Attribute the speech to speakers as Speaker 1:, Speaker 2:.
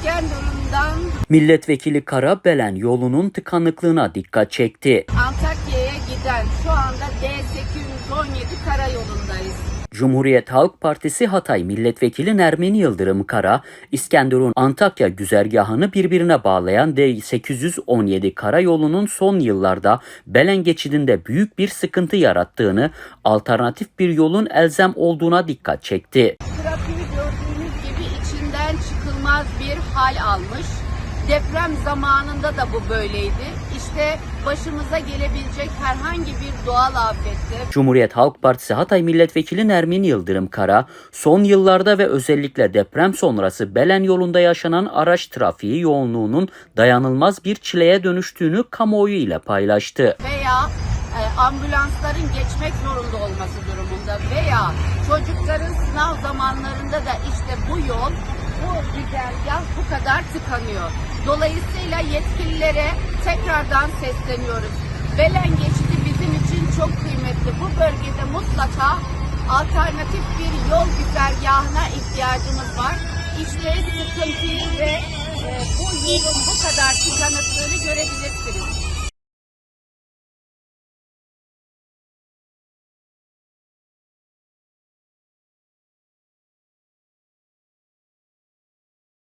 Speaker 1: İskenderun'dan
Speaker 2: Milletvekili Kara Belen yolunun tıkanıklığına dikkat çekti.
Speaker 1: Antakya'ya giden şu anda D817 karayolundayız.
Speaker 2: Cumhuriyet Halk Partisi Hatay Milletvekili Nermin Yıldırım Kara, İskenderun Antakya güzergahını birbirine bağlayan D817 karayolunun son yıllarda Belen geçidinde büyük bir sıkıntı yarattığını, alternatif bir yolun elzem olduğuna dikkat çekti.
Speaker 1: Gördüğünüz gibi içinden çıkılmaz bir hal almış. Deprem zamanında da bu böyleydi. İşte başımıza gelebilecek herhangi bir doğal afette
Speaker 2: Cumhuriyet Halk Partisi Hatay Milletvekili Nermin Yıldırım Kara, son yıllarda ve özellikle deprem sonrası Belen yolunda yaşanan araç trafiği yoğunluğunun dayanılmaz bir çileye dönüştüğünü kamuoyu ile paylaştı.
Speaker 1: veya e, ambulansların geçmek zorunda olması durumunda veya çocukların sınav zamanlarında da işte bu yol, bu güzergah bu kadar tıkanıyor. Dolayısıyla yetkililere tekrardan sesleniyoruz. Belen geçidi bizim için çok kıymetli. Bu bölgede mutlaka alternatif bir yol güzergahına ihtiyacımız var. İşte sıkıntıyı ve e, bu yolun bu kadar tıkanıklığını görebilirsiniz.